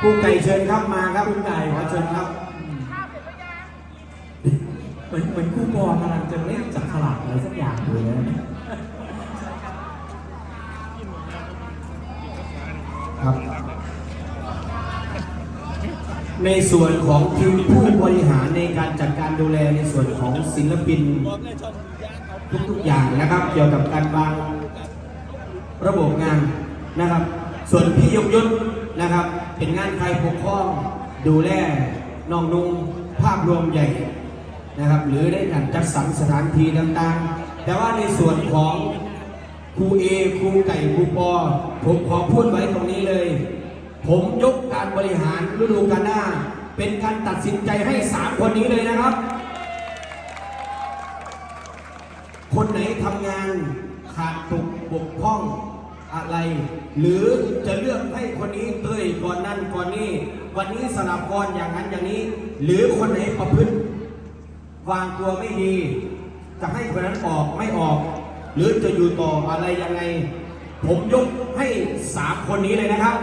ครูไก่เชิญครับมาครับครูไก่ขอเชิญครับเหมือนเหมือนครูบอลกำลังจะเล่นจับฉลากอะไรสักอย่างอยู่เลยนะครับ ในส่วนของทีมผู้บริหารในการจัดการดูแลในส่วนของศิลปิน ทุกๆอย่างนะครับ เกี่ยวกับการวางระบบงานนะครับ ส่วนพี่ยกยศนะครับ เป็นงานใครปกครองดูแลน้องนุ่งภาพรวมใหญ่นะครับหรือได้การจัดสรรสถานที่ต่างๆ แต่ว่าในส่วนของครูเอครูไก่ครูปอผมขอพูดไว้ตรงนี้เลย ผมยกการบริหารฤดูกาลหน้า เป็นการตัดสินใจให้สามคนนี้เลยนะครับ คนไหนทำงานขาดตกบกพร่อง อะไร หรือจะเลือกให้คนนี้เต้ยก่อนนั่นก่อนนี้วันนี้สลับก่อนอย่างนั้นอย่างนี้ หรือคนไหนประพฤติวางตัวไม่ดี จะให้คนนั้นออกไม่ออก หรือจะอยู่ต่ออะไรยังไง ผมยกให้สามคนนี้เลยนะครับ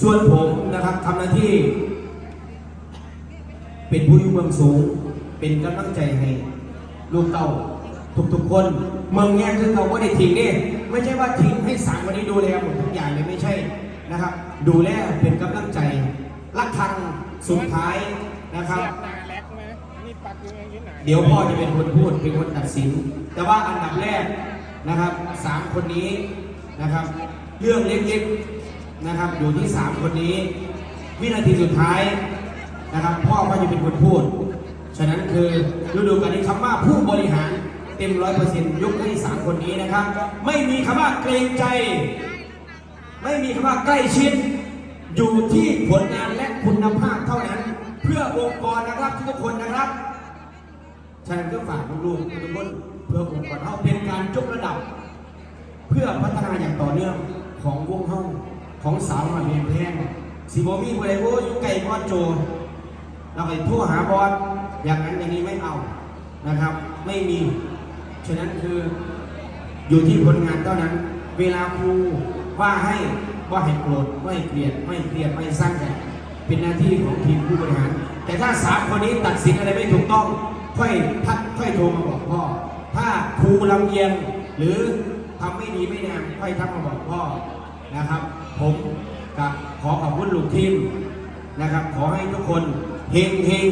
ส่วนผมนะครับทำหน้าที่ เป็นผู้ยู่เมืองสูง เป็นกำลังใจให้ลูกเต้า ทุกๆคนเมืองแง่คือเขาว่าได้ทิ้งนี่ไม่ใช่ว่าทิ้งให้สามวันนี้ดูแลหมดทุกอย่างเลยไม่ใช่นะครับ ดูแลเป็นกำลังใจรักทังสุดท้ายนะครับนาแรกไหมนี่ปักยังไงยืนหนาเดี๋ยวพ่อจะเป็นคนพูดเป็นคนตัดสิน แต่ว่าอันดับแรกนะครับสามคนนี้นะครับ เรื่องเล็กๆนะครับ อยู่ที่สามคนนี้ วินาทีสุดท้ายนะครับ พ่อก็จะเป็นคนพูด ฉะนั้นคือฤดูกาลนี้คำว่าผู้บริหาร เต็มร้อยเปอร์เซ็นต์ยกให้สามคนนี้นะครับ ไม่มีคำว่าเกรงใจ ไม่มีคำว่าใกล้ชิด อยู่ที่ผลงานและคุณภาพเท่านั้น เพื่อองค์กรนะครับทุกคนนะครับฉะนั้นก็ฝากลูกๆทุกคนเพื่อองค์กรเฮาเป็นการยกระดับ เพื่อพัฒนาอย่างต่อเนื่องของวงเฮาของสาวมาเมียนแพงสีโมมีอะไรโอ้อยู่ไกลบอสโจเราไปทั่วหาบอสอย่างนั้นอย่างนี้ไม่เอานะครับ ไม่มี ฉะนั้นคืออยู่ที่ผลงานเท่านั้น เวลาครูว่าให้ว่าให้โกรธไม่เกลียดไม่เครียดไม่สร้างกันเป็นหน้าที่ของทีมผู้บริหาร แต่ถ้าสามคนนี้ตัดสินอะไรไม่ถูกต้องค่อยทักค่อยโทรมาบอกพ่อ ถ้าครูลำเอียงหรือทำไม่ดีไม่งามค่อยทักมาบอกพ่อนะครับ ผมกับขอขอบคุณลูกทีมนะครับ ขอให้ทุกคนเฮงเฮง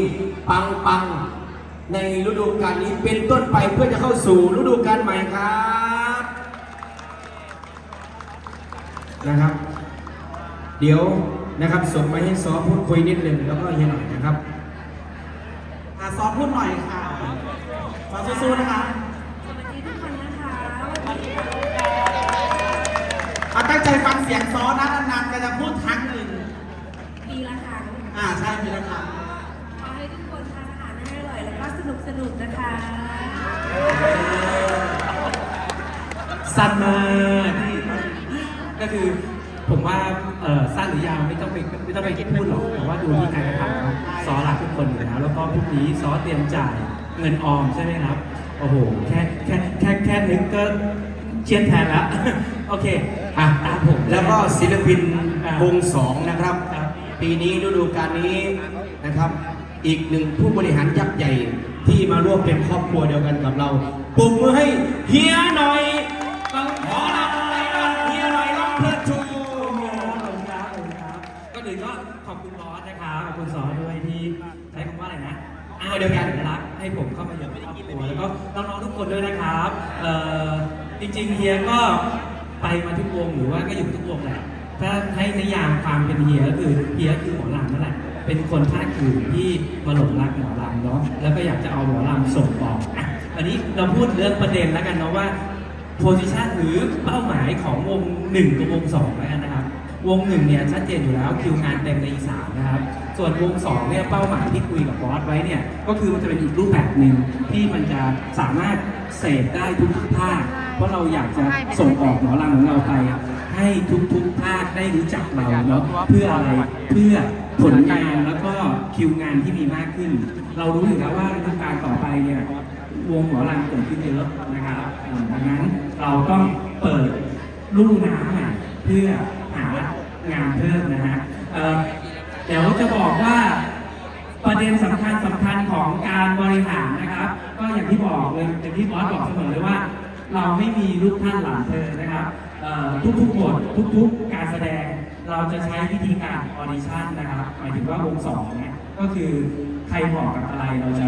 ปังปัง ในฤดูกาลนี้เป็นต้นไปเพื่อจะเข้าสู่ฤดูกาลใหม่ครับนะครับ เดี๋ยวนะครับส่งไปให้ซอพูดคุยนิดหนึ่งแล้วก็เฮียหน่อยนะครับอะซอพูดหน่อยค่ะซอสู้ๆนะคะสวัสดีทุกคนนะคะวันนี้เอาตั้งใจฟังเสียงซอนะนานๆแกจะพูดครั้งหนึ่ง ปีละครั้ง อ่าใช่มีแล้วค่ะ ขอให้ทุกคนทานอาหารให้อร่อยแล้วก็ สนุกสนุกนะคะ สั้นมากก็คือผมว่าเอ่อสั้นหรือยาวไม่ต้องไปไม่ต้องไปพูดหรอกแต่ว่าดูที่การกระทำเนาะซอรักทุกคนอยู่แล้วแล้วก็พรุ่งนี้ซอเตรียมจ่ายเงินออมใช่ไหมครับโอ้โหแค่แค่แค่แค่นึกก็เชียนแทนแล้ว โอเคอะตามผมแล้วก็ศิลปินอ่าวงสองนะครับครับ ปีนี้ฤดูกาลนี้นะครับ อีกหนึ่งผู้บริหารยักษ์ใหญ่ที่ มาร่วมเป็นครอบครัวเดียวกันกับเราปรบมือให้เฮียหน่อยต้องขอรับอะไรนเฮียหน่อยร้องเพื่อชูขอบคุณครับขอบคุณครับขอบคุณรับก็อื่นก็ขอบคุณบอสนะครับขอบคุณซอนด้วยที่ใช้คำว่าอะไรนะอ้าวเดียวกันรักให้ผมเข้ามาอยู่ในครอบครัวแล้วก็น้องๆทุกคนด้วยนะครับเอ่อจริงๆเฮียก็ไปมาทุกวงหรือว่าก็อยู่ทุกวงแหละถ้าให้นิยามความเป็นเฮียก็คือเฮียคือหมอลำนั่นแหละ เป็นคนภาคอื่นที่มาหลงรักหมอลำเนาะแล้วก็อยากจะเอาหมอลำส่งต่ออกอันนี้เราพูดเรื่องประเด็นแล้วกันเนาะว่าโพซิชันหรือเป้าหมายของวงหนึ่งกับวงสองแล้วกันนะครับ วงหนึ่งเนี่ยชัดเจนอยู่แล้วคิวงานเต็มในอีสานนะครับ ส่วนวงสองเนี่ยเป้าหมายที่คุยกับบอสไว้เนี่ยก็คือมันจะเป็นอีกรูปแบบหนึ่งที่มันจะสามารถเสพได้ทุกทุกๆภาคเพราะเราอยากจะส่งออกหมอลำของเราไปให้ทุกทุกๆภาคได้รู้จักเราเนาะเพื่ออะไรเพื่อ ผลงานแล้วก็คิวงานที่มีมากขึ้น เรารู้อยู่แล้วว่าฤดูกาลต่อไปเนี่ยวงหมอลำเกิดขึ้นเยอะนะครับดังนั้นเราต้องเปิดลูกน้ำอ่เพื่อหางานเพิ่มนะฮะเดี๋ยวจะบอกว่าประเด็นสำคัญสำคัญของการบริหารนะครับ ก็อย่างที่บอกเลยอย่างที่บอสบอกเสมอเลยว่า เราไม่มีลูกท่านหลานเธอนะครับทุกๆบททุกๆการแสดง เราจะใช้วิธีการออดิชั่นนะครับ หมายถึงว่าวงสองเนี่ยก็คือใครเหมาะกับอะไรเราจะ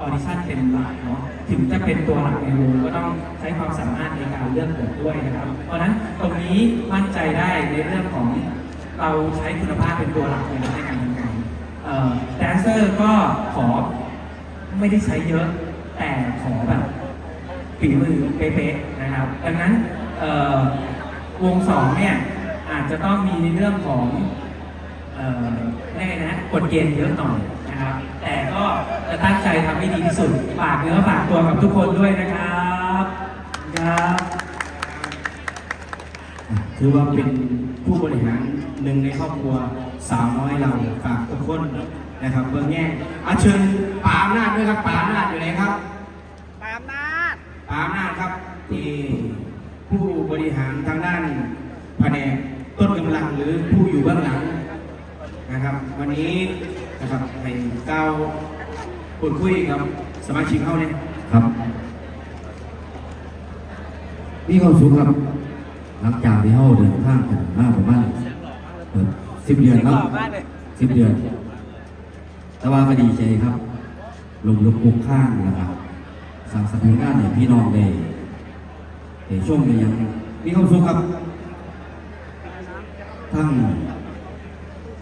ออดิชั่นเป็นหลักเนาะถึงจะเป็นตัวหลักในวงก็ต้องใช้ความสามารถในการเลือกบทด้วยนะครับ เพราะฉะนั้นตรงนี้มั่นใจได้ในเรื่องของเราใช้คุณภาพเป็นตัวหลักในการทำงานแดนเซอร์ก็ขอไม่ได้ใช้เยอะแต่ขอแบบฝีมือเป๊ะๆนะครับ ดังนั้นวงสองเนี่ย อาจจะต้องมีในเรื่องของเอ่อเรียกไงนะกฎเกณฑ์เยอะหน่อยนะครับ แต่ก็จะตั้งใจทำให้ดีที่สุดฝากเนื้อฝากตัวกับทุกคนด้วยนะครับครับถือว่าเป็นผู้บริหารหนึ่งในครอบครัวสาวน้อยเราฝากทุกคนนะครับเบื้องแง่อาเชิญปาอำนาจด้วยครับปาอำนาจอยู่ไหนครับตามนาจปาอำนาจครับที่ผู้บริหารทางด้านแผนก ต้นกำลังหรือผู้อยู่เบื้องหลังนะครับ วันนี้นะครับให้ก้าวพูดคุยกับสมาชิกเขาเนี่ยครับ มีความสุขครับ หลังจากที่เฮาเดินทางกันมาประมาณสิบเดือนครับสิบเดือน แต่ว่าก็ดีใจครับลงลุกคุกข้างนะครับสั่งสรรค์งานให้พี่น้องได้ในช่วงนี้ยังมีความสุขครับ ทั้ง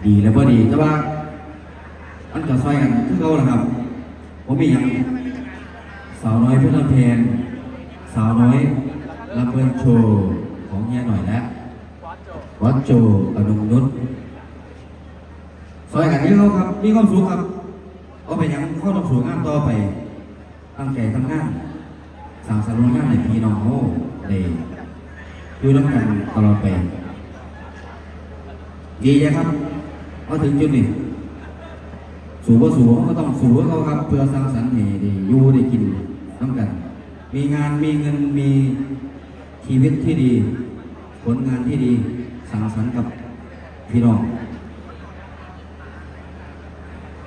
ดีและบ่ดีแต่ว่า มันก็ซอยกันคือเขาแหละครับผมมีอย่างสาวน้อยเพื่อนแทนสาวน้อยรับเบิร์โชว์ของเฮียหน่อยแล้ววัดโจอนุนุษซอยกันที่เขาครับมีความสุขครับเอาไปอย่างข้าต้องสู่งานต่อไปตั้งใจทำงานสางสรรค์งานในพี่น้องเขาได้อยู่ร่วมกันตลอดไป ดีนะครับพอถึงจุดนี้สูบก็สูบก็ต้องสูบเขาครับ เพื่อสร้างสรรค์ให้ได้อยู่ได้กินน้ำกัน มีงานมีเงินมีชีวิตที่ดี ผลงานที่ดีสร้างสรรค์กับพี่น้อง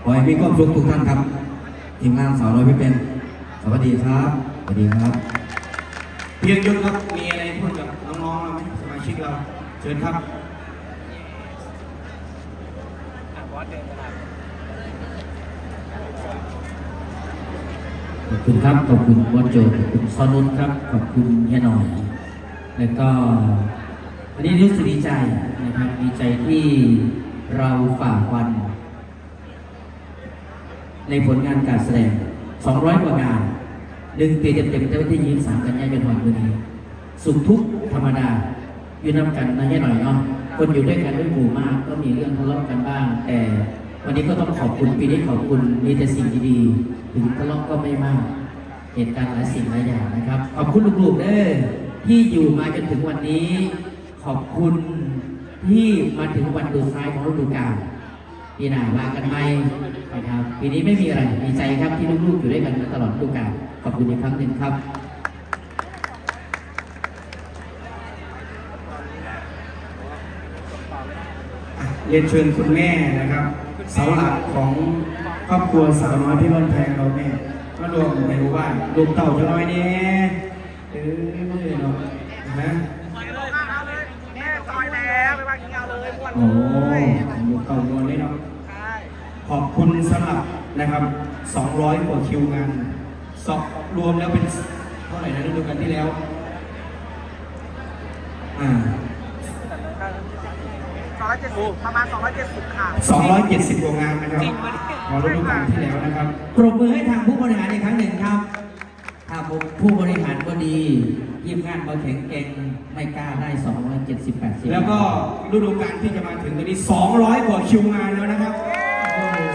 ขอให้มีความสุขทุกท่านครับทีมงานสาวน้อยพี่เป็น สวัสดีครับ สวัสดีครับ เพียงยศครับ มีอะไรพูดกับน้องๆเราไหมสมาชิกเรา เชิญครับ ขอบคุณครับ ขอบคุณวัดโจขอบคุณซอนุนครับ ขอบคุณเฮียหน่อย แล้วก็วันนี้รู้สึกดีใจนะครับดีใจที่เราฝ่าวัน ในผลงานการแสดง 200 กว่างานหนึ่งปีเต็มๆแต่วันที่ยี่สามกันยายนวันวันนี้ สุขทุกธรรมดาอยู่นำกันนะแค่หน่อยเนาะ คนอยู่ด้วยกันด้วยหมู่มาก ก็มีเรื่องทะเลาะกันบ้าง แต่วันนี้ก็ต้องขอบคุณปีนี้ขอบคุณมีแต่สิ่งดีๆถึงทะเลาะก็ไม่มาก เหตุการณ์หลายสิ่งหลายอย่างนะครับ ขอบคุณลูกๆเด้อที่อยู่มาจนถึงวันนี้ ขอบคุณที่มาถึงวันสุดท้ายของฤดูกาลปีหน้าว่ากันไหมนะครับปีนี้ไม่มีอะไรดีใจครับที่ลูกๆอยู่ด้วยกันมาตลอดฤดูกาลขอบคุณอีกครั้งหนึ่งครับ เรียนเชิญคุณแม่นะครับ เสาหลักของครอบครัวสาวน้อยพี่บ้านแพงเราแม่มารวมในหมู่บ้านลูกเต่าจะน้อยเนี่ยเออเนาะนะแม่ซอยแล้วไปวางกินเอาเลยม้วนโอ้ลยลูกเต่านวลเลยเนาะขอบคุณสำหรับนะครับ 200 กว่าคิวงานสอบรวมแล้วเป็นเท่าไหร่นะฤดูกาลที่แล้ว อ่า สองร้อยเจ็ดสิบประมาณสองร้อยเจ็ดสิบค่ะ 270กว่างานนะครับของฤดูกาลที่แล้วนะครับปรบมือให้ทางผู้บริหารอีกครั้งหนึ่งครับถ้าผู้บริหารก็ดีทีมงานมาแข็งแกร่งไม่กล้าได้ 270 80แล้วก็ฤดูกาลที่จะมาถึงตอนนี้ 200 กว่าคิวงานแล้วนะครับ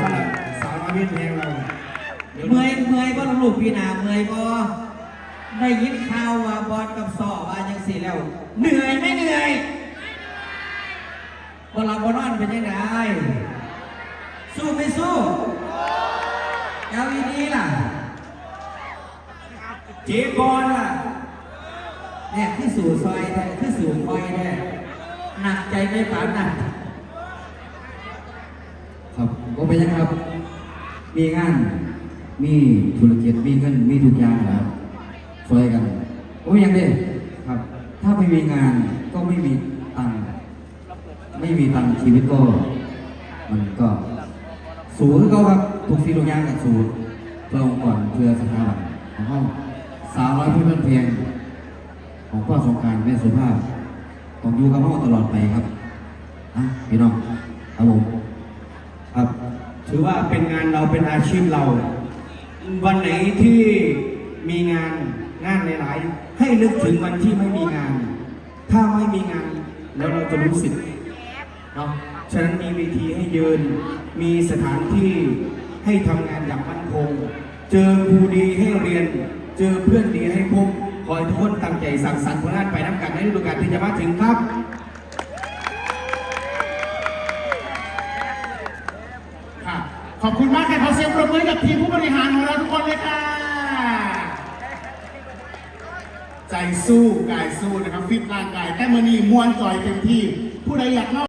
สำหรับสาวน้อยเวียนแพงเราดี๋ยวเมื่อยเมื่อยก็ลูกพี่นาเมื่อยก็ได้ยินข่าวว่าบอสกับสอว่ายังสิแล้ว เหนื่อยไหม่เหนื่อย บอลเราบอลนอนเป็นยังไงสู้ไม่สู้เอาอีนี้ล่ะ เจ๊กรล่ะเนี่ยคือสู่ซอยแท้คือสู่คอยแท้หนักใจไม่ปานหนักครับก็เป็นยังไงครับ มีงาน มีธุรกิจมีเงินมีทุกอย่างครับช่วยกันโอ้ยยังเด้ครับ ถ้าไม่มีงานก็ไม่มีตังค์ ไม่มีตังค์ชีวิตก็ มันก็สูงก็ครับทุกสิ่งทุกอย่างกับสูงเพื่อองค์กรเพื่อสถาบันของห้องสาวร้อยพี่เพื่อนเพียง ของพ่อสงการแม่สุภาพต้องอยู่กับห้อตลอดไปครับนะพี่น้องครับผมครับ ถือว่าเป็นงานเราเป็นอาชีพเรา วันไหนที่มีงานงานหลาย ๆ ให้นึกถึงวันที่ไม่มีงาน ถ้าไม่มีงานแล้วเราจะรู้สึก เนาะฉะนั้นมีเวทีให้ยืน มีสถานที่ให้ทำงานอย่างมั่นคง เจอครูดีให้เรียน เจอเพื่อนดีให้พบคอยทุกคนตั้งใจสั่งสรรค์ผลงานไปน้ำกันในฤดูกาลที่จะมาถึงครับค่ะขอบคุณมากค่ะขอเสียงปรบมือกับทีมผู้บริหารของเราทุกคนเลยค่ะ ใจสู้กายสู้นะครับฟิตร่างกายแต่มือนี้มวนจอยเต็มที่ผู้ใดอยากเล่า